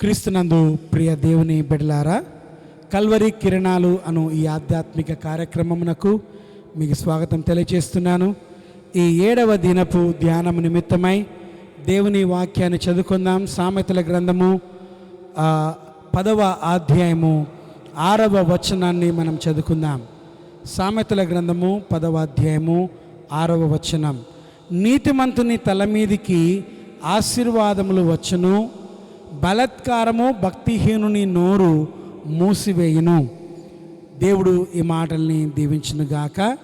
క్రీస్తునందు ప్రియ దేవుని బిడలారా కల్వరి కిరణాలు అను ఈ ఆధ్యాత్మిక కార్యక్రమమునకు మీకు స్వాగతం తెలియజేస్తున్నాను ఈ ఏడవ దినపు ధ్యానం నిమిత్తమై దేవుని వాక్యాన్ని చదువుకుందాం. సామెతల గ్రంథము పదవ అధ్యాయము ఆరవ వచనాన్ని మనం చదువుకుందాం. సామెతల గ్రంథము పదవ అధ్యాయము ఆరవ వచనం. నీతిమంతుని తల మీదికి ఆశీర్వాదములు వచ్చును. బలత్కారము భక్తిహీనుని నోరు మూసివేయును. దేవుడు ఈ మాటల్ని దీవించునుగాక.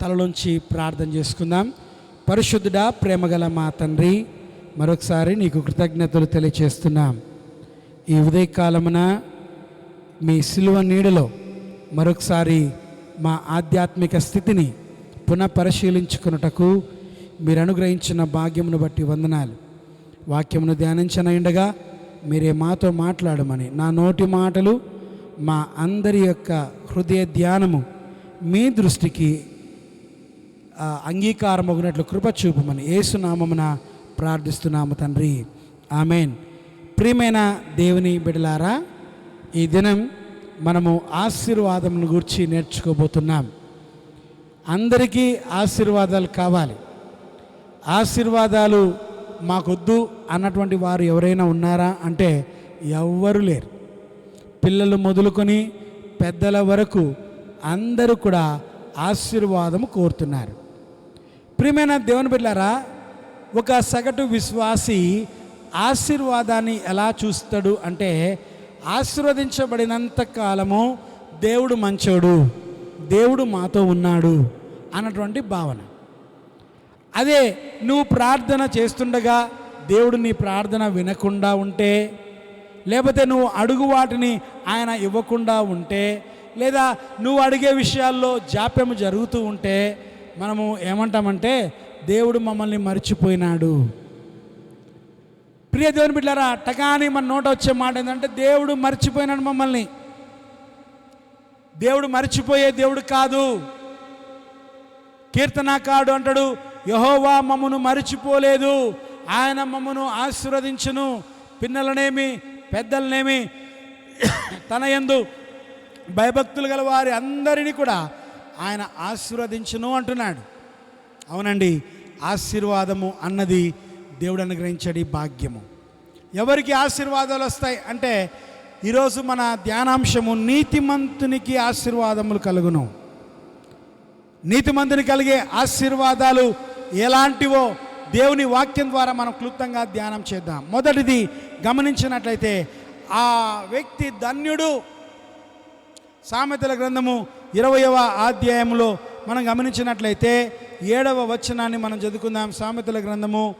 తలలోంచి ప్రార్థన చేసుకుందాం. పరిశుద్ధుడా ప్రేమగల మా తండ్రి మరొకసారి నీకు కృతజ్ఞతలు తెలియచేస్తున్నాం. ఈ ఉదయకాలమున మీ సిలువ నీడలో మరొకసారి మా ఆధ్యాత్మిక స్థితిని పునః పరిశీలించుకున్నటకు మీరు అనుగ్రహించిన భాగ్యమును బట్టి వందనాలు. వాక్యమును ధ్యానించనయుండగా మీరే మాతో మాట్లాడమని నా నోటి మాటలు మా అందరి యొక్క హృదయ ధ్యానము మీ దృష్టికి అంగీకారం అంగీకారమగినట్లు కృప చూపమని ఏసునామమున ప్రార్థిస్తున్నాము తండ్రి. ఆమెన్. ప్రియమైన దేవుని బిడలారా ఈ దినం మనము ఆశీర్వాదమును గురించి నేర్చుకోబోతున్నాం. అందరికీ ఆశీర్వాదాలు కావాలి. ఆశీర్వాదాలు మాకొద్దు అన్నటువంటి వారు ఎవరైనా ఉన్నారా అంటే ఎవ్వరు లేరు. పిల్లలు మొదలుకొని పెద్దల వరకు అందరూ కూడా ఆశీర్వాదము కోరుతున్నారు. ప్రియమైన దేవుని బిడ్డారా ఒక సగటు విశ్వాసి ఆశీర్వాదాన్ని ఎలా చూస్తాడు అంటే ఆశీర్వదించబడినంత కాలము దేవుడు మంచోడు దేవుడు మాతో ఉన్నాడు అన్నటువంటి భావన. అదే నువ్వు ప్రార్థన చేస్తుండగా దేవుడు నీ ప్రార్థన వినకుండా ఉంటే లేకపోతే నువ్వు అడుగు వాటిని ఆయన ఇవ్వకుండా ఉంటే లేదా నువ్వు అడిగే విషయాల్లో జాప్యం జరుగుతూ ఉంటే మనము ఏమంటామంటే దేవుడు మమ్మల్ని మర్చిపోయినాడు. ప్రియ దేవుని బిడ్డారా టకాని మన నోట వచ్చే మాట ఏంటంటే దేవుడు మర్చిపోయినాడు మమ్మల్ని. దేవుడు మర్చిపోయే దేవుడు కాదు. కీర్తనాకాడు అంటాడు యహోవా మమ్మను మరిచిపోలేదు. ఆయన మమ్మను ఆశీర్వదించును. పిన్నలనేమి పెద్దలనేమి తన యందు భయభక్తులు గల వారి అందరినీ కూడా ఆయన ఆశీర్వదించును అంటున్నాడు. అవునండి ఆశీర్వాదము అన్నది దేవుడు అనుగ్రహించడి భాగ్యము. ఎవరికి ఆశీర్వాదాలు వస్తాయి అంటే ఈరోజు మన ధ్యానాంశము నీతిమంతునికి ఆశీర్వాదములు కలుగును. నీతిమంతుని కలిగే ఆశీర్వాదాలు ఎలాంటివో దేవుని వాక్యం ద్వారా మనం క్లుప్తంగా ధ్యానం చేద్దాం. మొదటిది గమనించినట్లయితే ఆ వ్యక్తి ధన్యుడు. సామెతల గ్రంథము ఇరవయవ అధ్యాయంలో మనం గమనించినట్లయితే ఏడవ వచనాన్ని మనం చదువుకుందాం. సామెతల గ్రంథము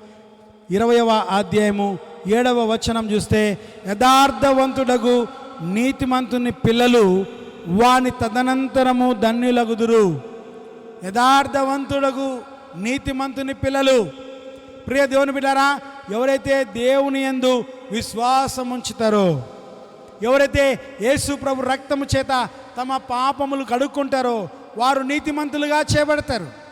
ఇరవయవ అధ్యాయము ఏడవ వచనం చూస్తే యథార్థవంతుడగు నీతిమంతుని పిల్లలు వాని తదనంతరము ధన్యులగుదురు. యథార్థవంతుడగు నీతిమంతుని పిల్లలు. ప్రియ దేవుని బిడ్డారా ఎవరైతే దేవుని యందు విశ్వాసం ఉంచుతారో ఎవరైతే యేసు ప్రభు రక్తము చేత తమ పాపములు కడుక్కుంటారో వారు నీతిమంతులుగా చేపడతారు.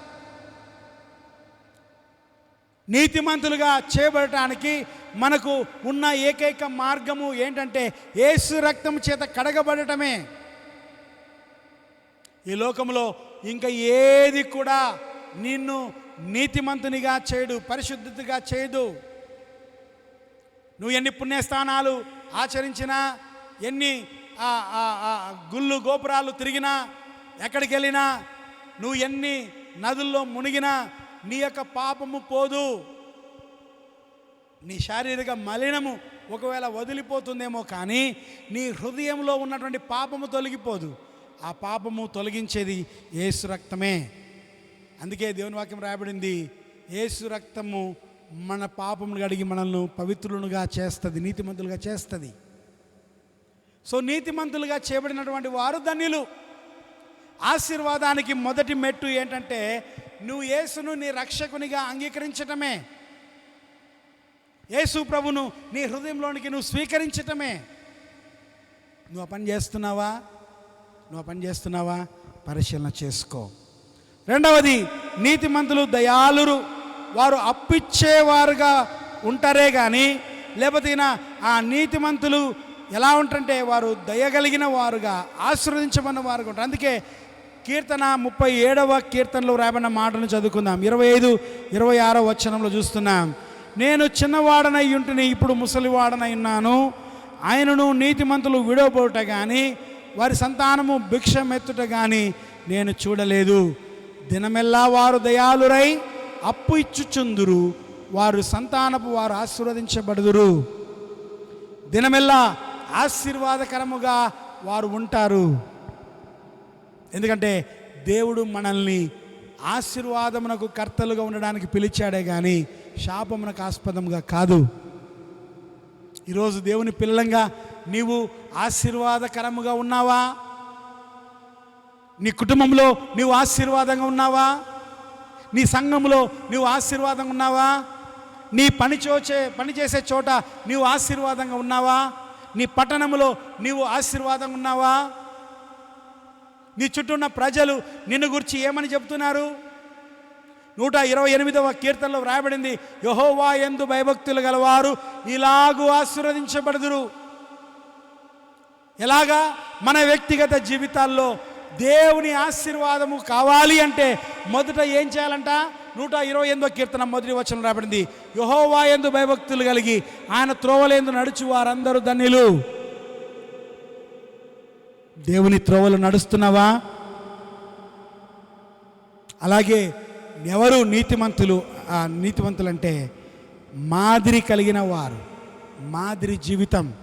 నీతిమంతులుగా చేయబడటానికి మనకు ఉన్న ఏకైక మార్గము ఏంటంటే ఏసు రక్తం చేత కడగబడటమే. ఈ లోకంలో ఇంకా ఏది కూడా నిన్ను నీతిమంతునిగా చేయడు పరిశుద్ధతగా చేయదు నువ్వు ఎన్ని పుణ్యస్థానాలు ఆచరించినా ఎన్ని ఆ, ఆ, ఆ, గుళ్ళు గోపురాలు తిరిగినా ఎక్కడికి వెళ్ళినా నువ్వు ఎన్ని నదుల్లో మునిగినా నీ యొక్క పాపము పోదు. నీ శారీరక మలినము ఒకవేళ వదిలిపోతుందేమో కానీ నీ హృదయంలో ఉన్నటువంటి పాపము తొలగిపోదు. ఆ పాపము తొలగించేది ఏసు రక్తమే. అందుకే దేవుని వాక్యం రాయబడింది ఏసు రక్తము మన పాపములు కడిగి మనల్ని పవిత్రులుగా చేస్తుంది నీతిమంతులుగా చేస్తుంది. సో నీతిమంతులుగా చేయబడినటువంటి వారు ధన్యులు. ఆశీర్వాదానికి మొదటి మెట్టు ఏంటంటే నువ్వు యేసును నీ రక్షకునిగా అంగీకరించటమే. యేసు ప్రభును నీ హృదయంలోనికి నువ్వు స్వీకరించటమే. నువ్వు పని చేస్తున్నావా? నువ్వు పని చేస్తున్నావా? పరిశీలన చేసుకో. రెండవది నీతిమంతులు దయాలురు వారు అప్పిచ్చేవారుగా ఉంటారే కానీ లేకపోతే ఆ నీతిమంతులు ఎలా ఉంటారంటే వారు దయగలిగిన వారుగా ఆశీర్వదించబడిన వారుగా ఉంటారు. అందుకే కీర్తన ముప్పై ఏడవ కీర్తనలో రాబడిన మాటను చదువుకుందాం. ఇరవై ఐదు ఇరవై ఆరో వచనంలో చూస్తున్నాం. నేను చిన్నవాడనై ఉంటుని ఇప్పుడు ముసలివాడనై ఉన్నాను. ఆయనను నీతిమంతులు విడవబోట కానీ వారి సంతానము భిక్షమెత్తుట కానీ నేను చూడలేదు. దినమెల్లా వారు దయాలురై అప్పు ఇచ్చుచుందురు. వారు సంతానపు వారు ఆశీర్వదించబడుదురు. దినమెల్లా ఆశీర్వాదకరముగా వారు ఉంటారు. ఎందుకంటే దేవుడు మనల్ని ఆశీర్వాదమునకు కర్తలుగా ఉండడానికి పిలిచాడే కానీ శాపమునకు ఆస్పదంగా కాదు. ఈరోజు దేవుని పిల్లంగా నీవు ఆశీర్వాదకరముగా ఉన్నావా? నీ కుటుంబంలో నీవు ఆశీర్వాదంగా ఉన్నావా? నీ సంఘంలో నీవు ఆశీర్వాదంగా ఉన్నావా? నీ పని చోచే పని చేసే చోట నీవు ఆశీర్వాదంగా ఉన్నావా? నీ పట్టణంలో నీవు ఆశీర్వాదంగా ఉన్నావా? నీ చుట్టూ ఉన్న ప్రజలు నిన్ను గురించి ఏమని చెప్తున్నారు నూట ఇరవై ఎనిమిదవ కీర్తనలో వ్రాయబడింది యహోవా ఎందు భయభక్తులు గలవారు ఇలాగూ ఆశీర్వదించబడదురు. ఎలాగా? మన వ్యక్తిగత జీవితాల్లో దేవుని ఆశీర్వాదము కావాలి అంటే మొదట ఏం చేయాలంట? నూట ఇరవై ఎనిమిదో కీర్తన మొదటి వచనం రాబడింది. యహోవా ఎందు భయభక్తులు కలిగి ఆయన త్రోవలేందు నడుచు వారందరూ ధన్యులు. దేవుని త్రోవలు నడుస్తున్నావా? అలాగే ఎవరు నీతిమంతులు ఆ నీతిమంతులు అంటే మాదిరి కలిగిన వారు. మాదిరి జీవితం.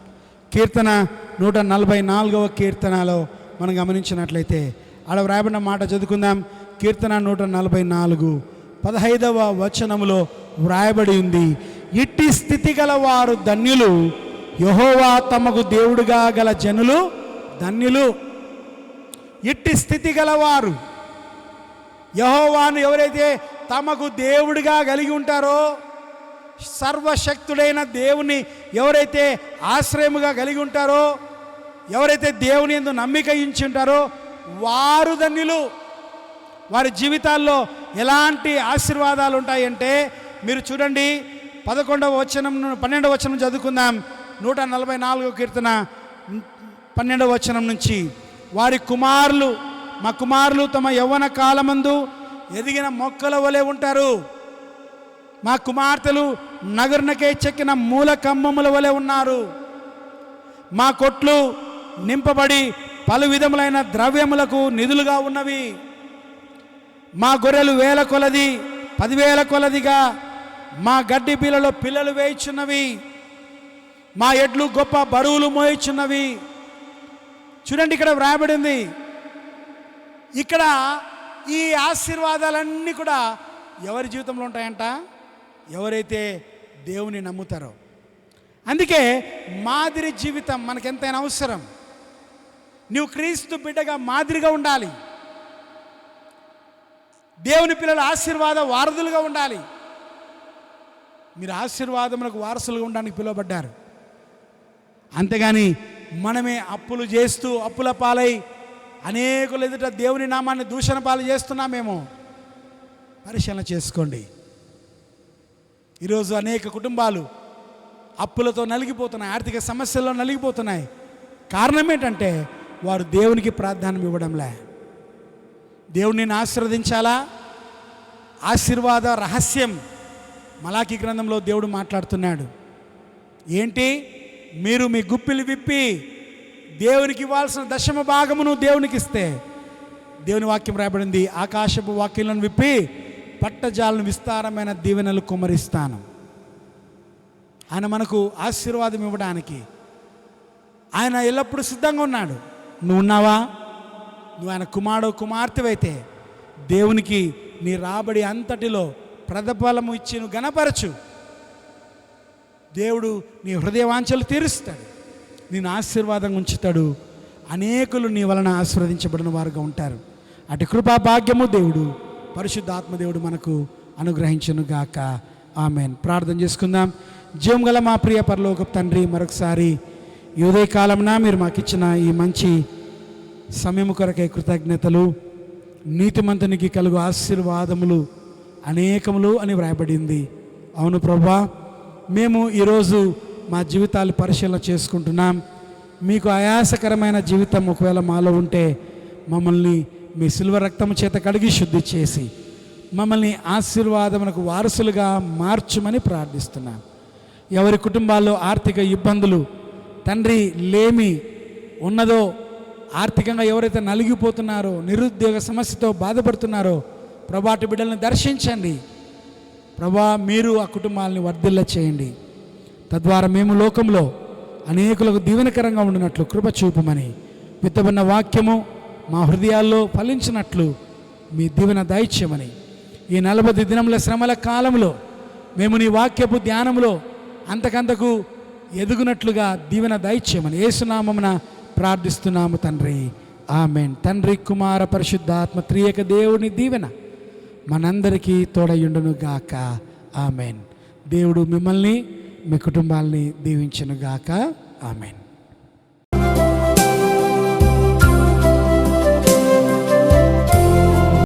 కీర్తన నూట నలభై నాలుగవ కీర్తనలో మనం గమనించినట్లయితే ఆడ వ్రాయబడిన మాట చదువుకుందాం. కీర్తన నూట నలభై నాలుగు పదహైదవ వచనములో వ్రాయబడి ఉంది. ఇట్టి స్థితి గల వారు ధన్యులు యహోవా తమకు దేవుడుగా గల జనులు ధన్యులు. ఇట్టి స్థితి గలవారు యహోవాను ఎవరైతే తమకు దేవుడిగా కలిగి ఉంటారో సర్వశక్తుడైన దేవుని ఎవరైతే ఆశ్రయముగా కలిగి ఉంటారో ఎవరైతే దేవుని ఎందు నమ్మిక ఇచ్చి ఉంటారో వారు ధన్యులు. వారి జీవితాల్లో ఎలాంటి ఆశీర్వాదాలు ఉంటాయంటే మీరు చూడండి పదకొండవ వచనం పన్నెండవ వచనం చదువుకుందాం. నూట నలభై నాలుగో కీర్తన పన్నెండవ వచనం నుంచి. వారి కుమారులు మా కుమారులు తమ యవ్వన కాలమందు ఎదిగిన మొక్కల వలె ఉంటారు. మా కుమార్తెలు నగరునకే చెక్కిన మూల కమ్మముల వలె ఉన్నారు. మా కొట్లు నింపబడి పలు విధములైన ద్రవ్యములకు నిధులుగా ఉన్నవి. మా గొర్రెలు వేల కొలది పదివేల కొలదిగా మా గడ్డి బిల్లలో పిల్లలు వేయిచున్నవి. మా ఎడ్లు గొప్ప బరువులు మోయిచున్నవి. చూడండి ఇక్కడ వ్రాయబడింది. ఇక్కడ ఈ ఆశీర్వాదాలన్నీ కూడా ఎవరి జీవితంలో ఉంటాయంట? ఎవరైతే దేవుని నమ్ముతారో. అందుకే మాదిరి జీవితం మనకెంతైనా అవసరం. నువ్వు క్రీస్తు బిడ్డగా మాదిరిగా ఉండాలి. దేవుని పిల్లల ఆశీర్వాద వారధులుగా ఉండాలి. మీరు ఆశీర్వాదములకు వారసులుగా ఉండడానికి పిలువబడ్డారు. అంతేగాని మనమే అప్పులు చేస్తూ అప్పుల పాలై అనేకులు ఎదుట దేవుని నామాన్ని దూషణ పాలు చేస్తున్నామేమో. పరిశీలన చేసుకోండి. ఈరోజు అనేక కుటుంబాలు అప్పులతో నలిగిపోతున్నాయి ఆర్థిక సమస్యల్లో నలిగిపోతున్నాయి. కారణం ఏంటంటే వారు దేవునికి ప్రాధాన్యం ఇవ్వడంలే. దేవుని ఆశీర్వదించాలా? ఆశీర్వాద రహస్యం మలాకి గ్రంథంలో దేవుడు మాట్లాడుతున్నాడు. ఏంటి? మీరు మీ గుప్పిలు విప్పి దేవునికి ఇవ్వాల్సిన దశమ భాగమును దేవునికి ఇస్తే దేవుని వాక్యం రాయబడింది ఆకాశపు వాక్యాలను విప్పి పట్టజాలను విస్తారమైన దీవెనలు కుమరిస్తాను ఆయన మనకు ఆశీర్వాదం ఇవ్వడానికి. ఆయన ఎల్లప్పుడూ సిద్ధంగా ఉన్నాడు. నువ్వు ఉన్నావా నువ్వు ఆయన కుమారుడు కుమార్తెవైతే దేవునికి నీ రాబడి అంతటిలో ప్రతిఫలము ఇచ్చి నువ్వు గణపరచు. దేవుడు నీ హృదయవాంఛలు తీరుస్తాడు. నేను ఆశీర్వాదంగా ఉంచుతాడు. అనేకులు నీ వలన ఆశీర్వదించబడిన వారుగా ఉంటారు. అటు కృపా భాగ్యము దేవుడు పరిశుద్ధాత్మ దేవుడు మనకు అనుగ్రహించను గాక. ఆమెన్. ప్రార్థన చేసుకుందాం. జీవం గల మా ప్రియ పరలోక తండ్రి మరొకసారి ఈ ఉదయకాలంన మీరు మాకు ఇచ్చిన ఈ మంచి సమయం కొరకే కృతజ్ఞతలు నీతిమంతునికి కలుగు ఆశీర్వాదములు అనేకములు అని వ్రాయబడింది. అవును ప్రభా మేము ఈరోజు మా జీవితాలు పరిశీలన చేసుకుంటున్నాం. మీకు ఆయాసకరమైన జీవితం ఒకవేళ మాలో ఉంటే మమ్మల్ని మీ సిల్వ రక్తము చేత కడిగి శుద్ధి చేసి మమ్మల్ని ఆశీర్వాదమునకు వారసులుగా మార్చుమని ప్రార్థిస్తున్నాం. ఎవరి కుటుంబాల్లో ఆర్థిక ఇబ్బందులు తండ్రి లేమి ఉన్నదో ఆర్థికంగా ఎవరైతే నలిగిపోతున్నారో నిరుద్యోగ సమస్యతో బాధపడుతున్నారో ప్రభాటి బిడ్డలను దర్శించండి. ప్రభా మీరు ఆ కుటుంబాలని వర్ధిల్ల చేయండి. తద్వారా మేము లోకంలో అనేకులకు దీవెనకరంగా ఉండినట్లు కృప చూపమని విత్తబడిన వాక్యము మా హృదయాల్లో ఫలించినట్లు మీ దీవెన దైత్యమని ఈ నలభై దినముల శ్రమల కాలంలో మేము నీ వాక్యపు ధ్యానంలో అంతకంతకు ఎదుగునట్లుగా దీవెన దైత్యమని ఏసునామమున ప్రార్థిస్తున్నాము తండ్రి. ఆమెన్. తండ్రి కుమార పరిశుద్ధాత్మ త్రియక దేవుని దీవెన మనందరికీ తోడయుండును గాక. ఆమెన్. దేవుడు మిమ్మల్ని మీ కుటుంబాల్ని దీవించును గాక. ఆమెన్.